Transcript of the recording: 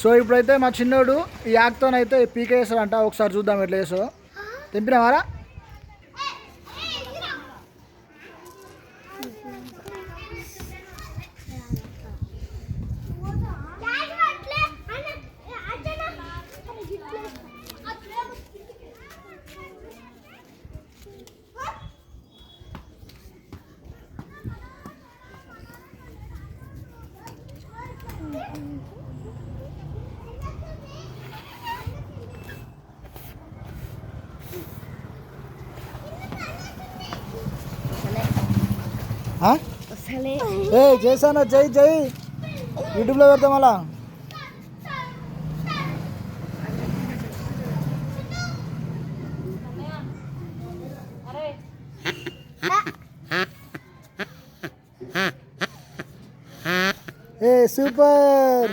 So ఇప్పుడైతే మా చిన్నోడు ఈ యాక్తోనైతే పీకే అంట ఒకసారి చూద్దాం ఎట్లా వేసో తెంపినావారా ఆ? Mm-hmm. ఏ చేశాను? జై జై యూట్యూబ్లో పెడతాం అలా ఏ సూపర్.